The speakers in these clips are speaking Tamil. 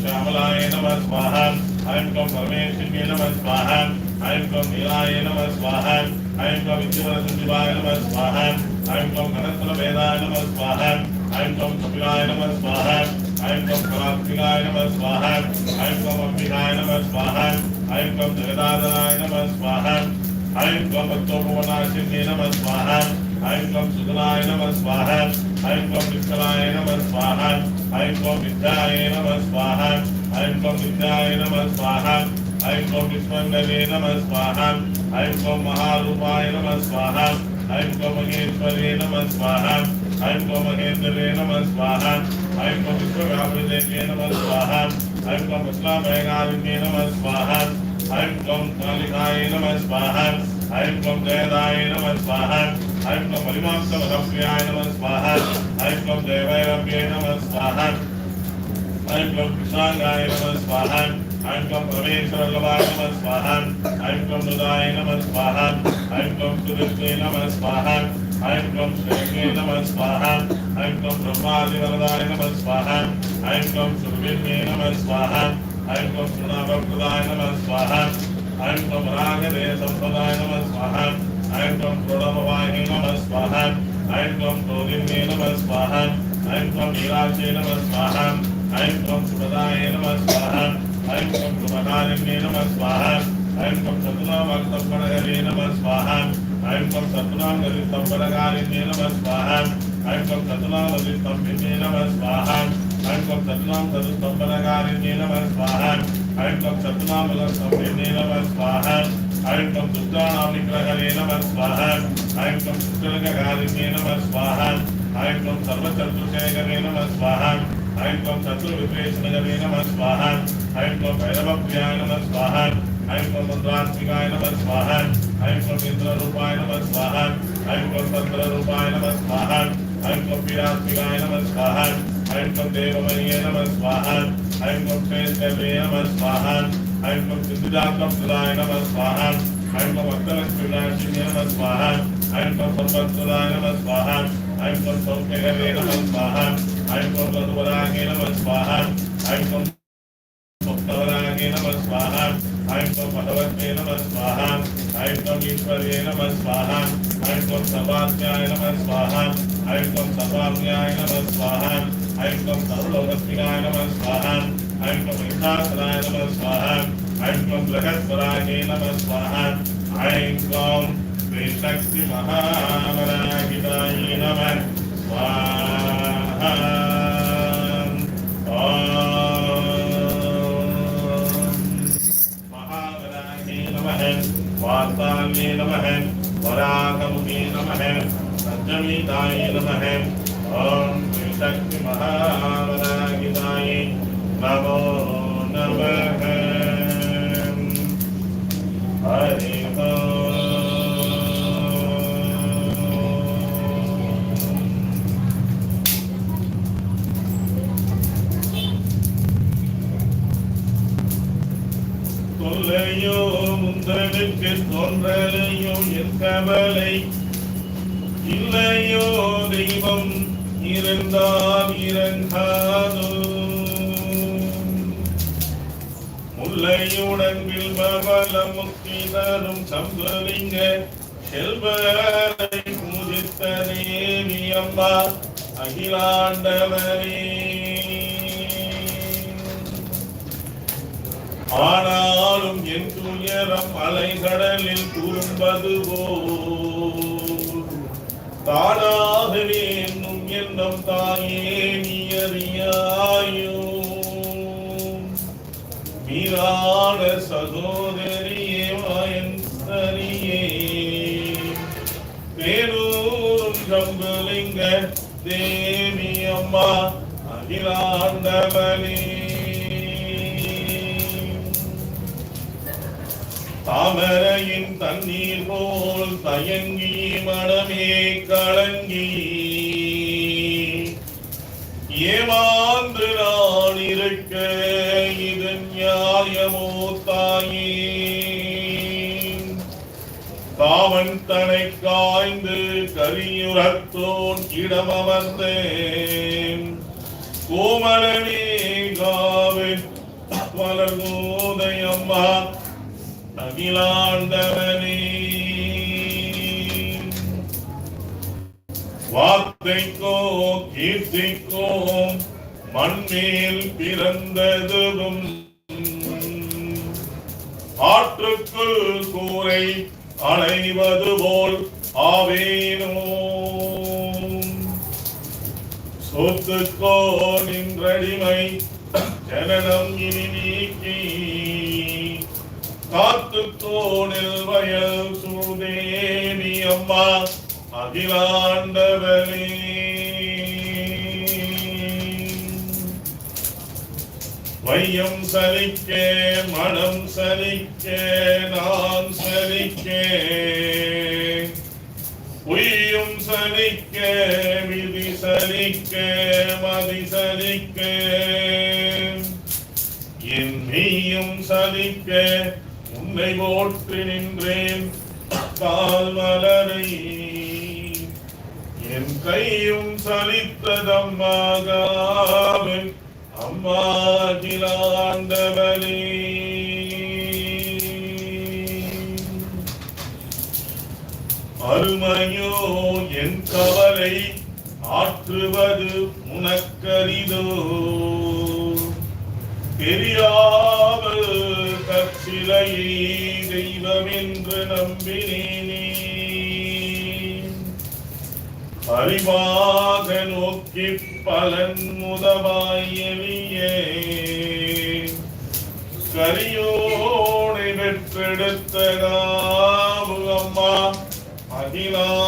श्यामलाय नमः स्वाहा ऐं कं परमेश्वरिये नमः स्वाहा ఐం క్లం నీలాయ నమ స్వాహ ఐం క్లం విద్యువరసింహాయ నమ స్వాహ ఐం క్లం గణత్ర వేదాయ నమ స్వాహ ఐం క్లం కపిలాయ నమ స్వాహ ఐం క్లం కళాత్మికాయ నమ స్వాహ ఐం క్లం అంబికాయ నమ స్వాహ ఐం క్లం జగదాదరాయ నమ స్వాహ ఐం క్లం భక్తోపవనాశిన్యే నమ స్వాహ ఐం క్లం సుగలాయ నమ స్వాహ ఐం క్లం విత్తలాయ నమ స్వాహ ఐం క్లం విద్యాయ నమ స్వాహ ఐం క్లం విద్యాయ నమ స్వాహ ऐं कं विष्णवे नमः स्वाहा ऐं कं महारूपाय नमः स्वाहा ऐं कं महेश्वरे नमः स्वाहा ऐं कं महेन्द्रे नमः स्वाहा ऐं कं विश्वव्यापृदेव्ये नमः स्वाहा ऐं कं विश्वामयकारिण्ये नमः स्वाहा ऐं कं कालिकाय नमः स्वाहा ऐं कं जयदाय नमः स्वाहा ऐं कं परिमांसमदप्रियाय नमः स्वाहा ऐं कं जयवैरव्ये नमः स्वाहा ऐं कं कृष्णाङ्गाय नमः स्वाहा ऐं कं परमेश्वरलवाय नमः स्वाहा ऐं कं मृदाय नमः स्वाहा ऐं कं सुदृष्टे नमः स्वाहा ऐं कं श्रेष्ठे नमः स्वाहा ऐं कं ब्रह्मादिवरदाय नमः स्वाहा ऐं कं सुरविन्ये नमः स्वाहा ऐं कं सुनाभप्रदाय नमः स्वाहा ऐं कं रागदे सम्पदाय नमः स्वाहा ऐं कं प्रणववाहि नमः स्वाहा ऐं कं प्रोदिन्ये नमः स्वाहा ऐं कं नीलाक्षे नमः स्वाहा ऐं कं सुपदाय नमः स्वाहा ऐं कं कृपकारिण्ये नमः स्वाहा ऐं कं सतुनामक्तम्बरहरे नमः स्वाहा ऐं कं सतुनामगलितम्बरकारिण्ये नमः स्वाहा ऐं कं सतुनामगलितम्बिन्ये नमः स्वाहा ऐं कं सतुनामगलितम्बरकारिण्ये नमः स्वाहा ऐं कं सतुनामगलितम्बिन्ये नमः स्वाहा ऐं कं दुर्गाणां नमः स्वाहा ऐं कं दुष्टलककारिण्ये नमः स्वाहा ऐं कं सर्वचतुर्शेखरे नमः स्वाहा ऐं कं चतुर्विप्रेशनगरे नमः स्वाहा ऐं कं भैरवप्रियाय नमः स्वाहा ऐं कं मन्त्रात्मिकाय नमः स्वाहा ऐं कं इन्द्ररूपाय नमः स्वाहा ऐं कं तन्त्ररूपाय नमः स्वाहा ऐं कं पीडात्मिकाय नमः स्वाहा ऐं कं देवमये नमः स्वाहा ऐं कं श्रेष्ठवे नमः स्वाहा ऐं कं सिद्धिदात्मं सुदाय नमः स्वाहा ऐं कं अक्तलक्ष्मीनाशिन्ये नमः स्वाहा ऐं कं सम्पत्सुदाय नमः स्वाहा ऐं कं सौख्यगरे नमः स्वाहा ఐంపరాగే నమ స్వాహ ఐంపం భక్తవరాగే నమ స్వాహ ఐంపం భగవద్వే నమ స్వాహ ఐంపం ఈశ్వర్యే నమ స్వాహ ఐంపం సర్వాధ్యాయ నమ స్వాహ ఐంపం సర్వాభ్యాయ నమ స్వాహ ఐంపం సర్వలోకస్మికాయ నమ స్వాహ ఐంపం హితాసనాయ నమ స్వాహ ఐంపం బృహస్వరాగే నమ స్వాహ ఐంపం శ్రీ శక్తి మహావరా वराकमुखी नमः सज्जमिताय नमः ॐ श्रीशक्तिमहावरागिताय नमो नमः हरि तुल्यो முந்தனுக்கு தோன்றலையும் இருக்கவலை இல்லையோ தெய்வம் இருந்தால் இறங்காதோ. முல்லையுடன் வில்பவல முக்தி தரும் சம்பலிங்க செல்வரை பூஜித்த தேவி அம்மா அகிலாண்டவரே. ஆனாலும் என் துயரம் அலைகடலில் துரும்பது போல். தானாகவே என்னும் எண்ணம் தாயே நீ மீரான சகோதரியே வாயன் சரியே. பேரூரும் சம்பலிங்க தேவி அம்மா அகிலாண்டவனே. தாமரையின் தண்ணீர் போல் தயங்கி மனமே கலங்கி. ஏமாந்து நான் இருக்க இது நியாயமோ தாயே. காவன் தனை காய்ந்து கரியுரத்தோன் இடமமர்ந்தேன் கோமலனே காவின் மலர்கோதையம்மா அகிலாண்டவனே வார்த்தைக்கோ கீர்த்திக்கோ மண்மேல் பிறந்ததும் ஆற்றுக்குள் கூரை அணைவது போல் ஆவேனோ. சொத்துக்கோ நின்றடிமை ஜனனம் இனி நீக்கி. காத்து தோணில் வயல் சூதேவி அம்மா அகிலாண்டவரே வையம் சலிக்க மனம் சலிக்க நான் சலிக்க உய்யும் சலிக்க விதி சலிக்க மதி சலிக்க என் மெய்யும் சலிக்க உன்னை போற்றி நின்றேன். கால் மலரை என் கையும் சலித்ததம்மாகாவின் அம்மாகிலாண்டவனே அருமையோ என் கவலை ஆற்றுவது உனக்கரிதோ. தெரியாமல் கற்சிலையை தெய்வம் என்று நம்பினேனே. அறிவாக நோக்கி பலன் முதவாயலியே கரியோனை பெற்றெடுத்த அம்மா அகிலா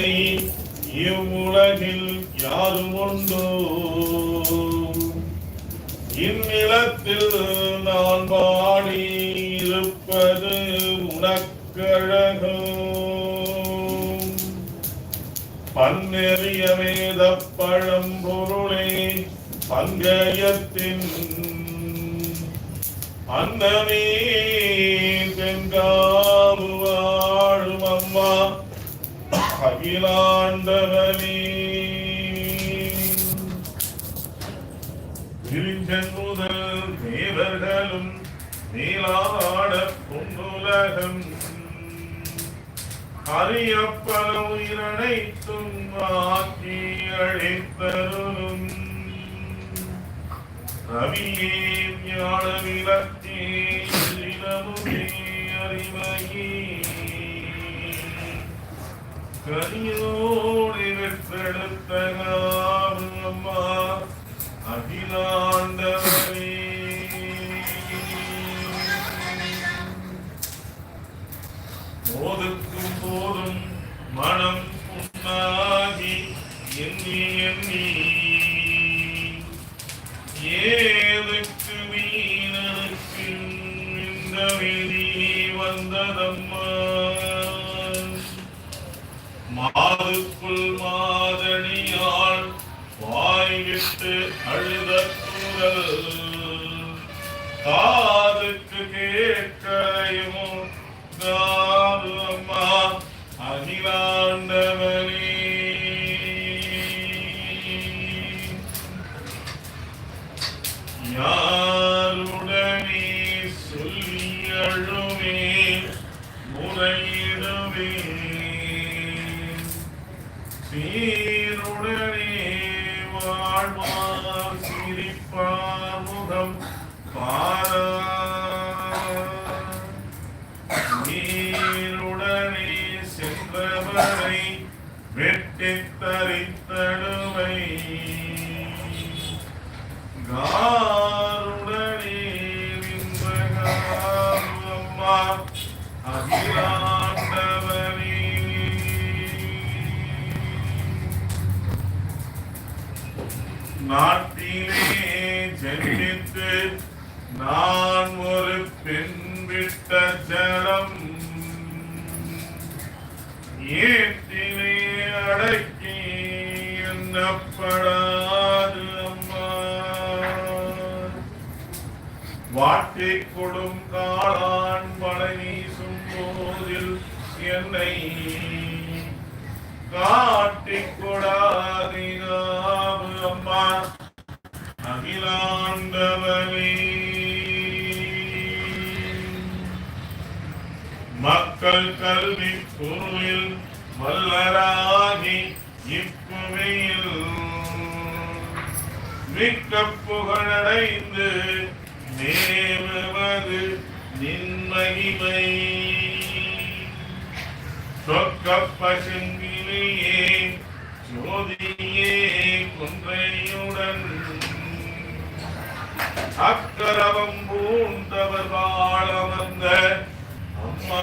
இல்லை இவ்வுலகில் யாரும் உண்டோ. இந்நிலத்தில் நான் பாடி இருப்பது உனக்கழகோ. பன்னெறிய வேத பழம்பொருளே பங்கயத்தின் அன்னமே தென்காவு அகிலாண்டவனே விரிஞ்சன் முதல் தேவர்களும் நீலாட பொங்குலகம் அறியப்பல உயிரனைத்தும் ஆக்கி அழைத்தருளும். ரவியே ஞான விளக்கே அறிவையே கரியோடு வெற்றெடுத்த அம்மா அகிலாண்டவரே. போதுக்கும் போதும் மனம் புண்ணாகி எண்ணி எண்ணி. ஏதுக்கு மாதுக்குள் மாதணியால் வாய்விட்டு அழுத குரல் காதுக்கு தரித்தடுவை காருடனே வாட்டை கொடும் காளான் வளை வீசும் போதில் என்னை காட்டிக் கொடாதீராவு அம்மா. அகிலாண்டவனே. மக்கள் கல்வி பொருளில் வல்லராகி இப்புவியில் மிக்க புகழடைந்து நேருவது நின்மகிமை சொக்கப்பசுங்கிலேயே ஜோதியே குன்றையுடன். அக்கரவம் பூண்டவர் வாழ வந்த அம்மா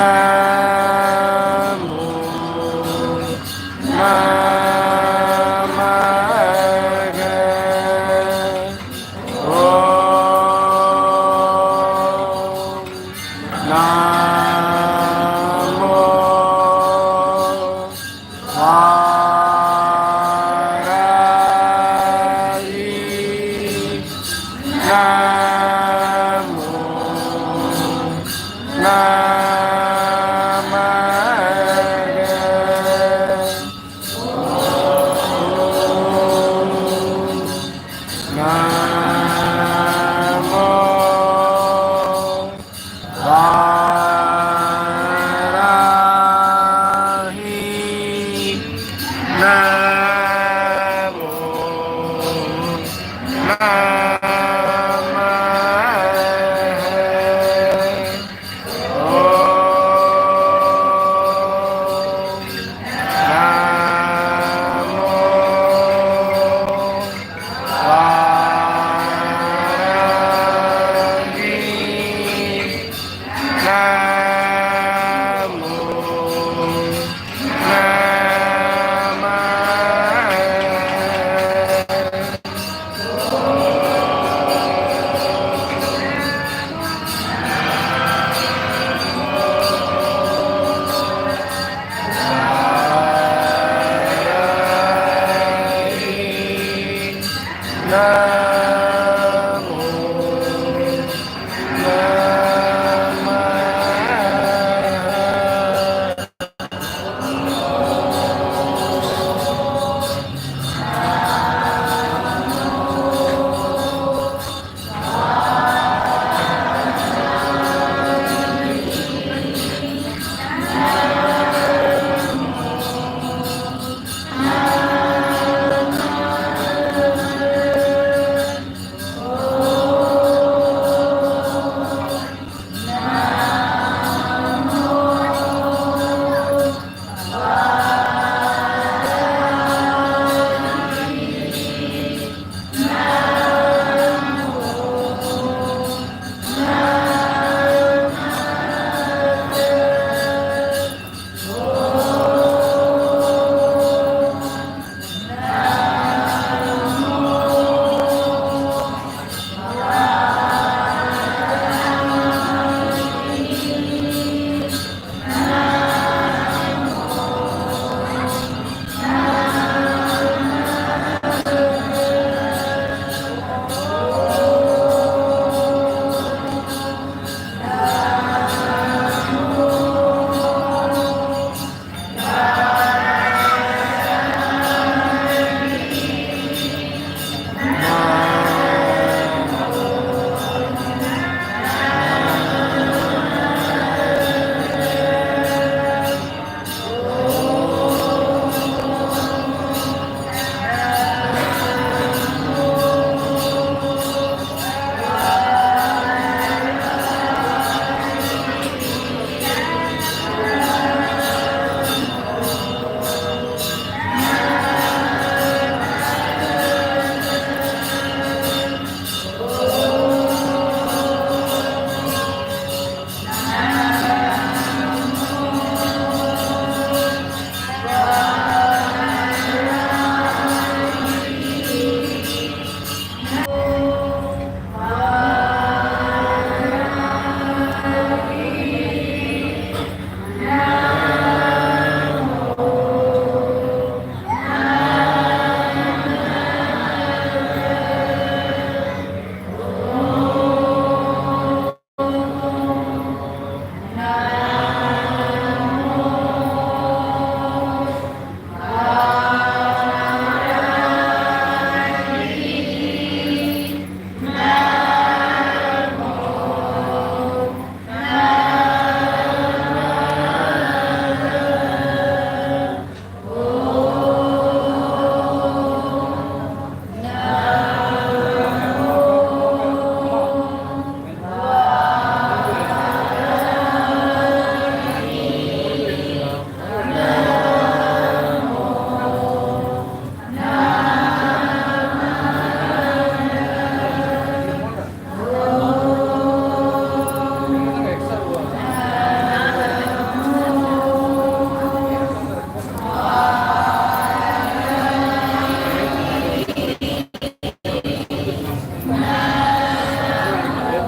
Ah.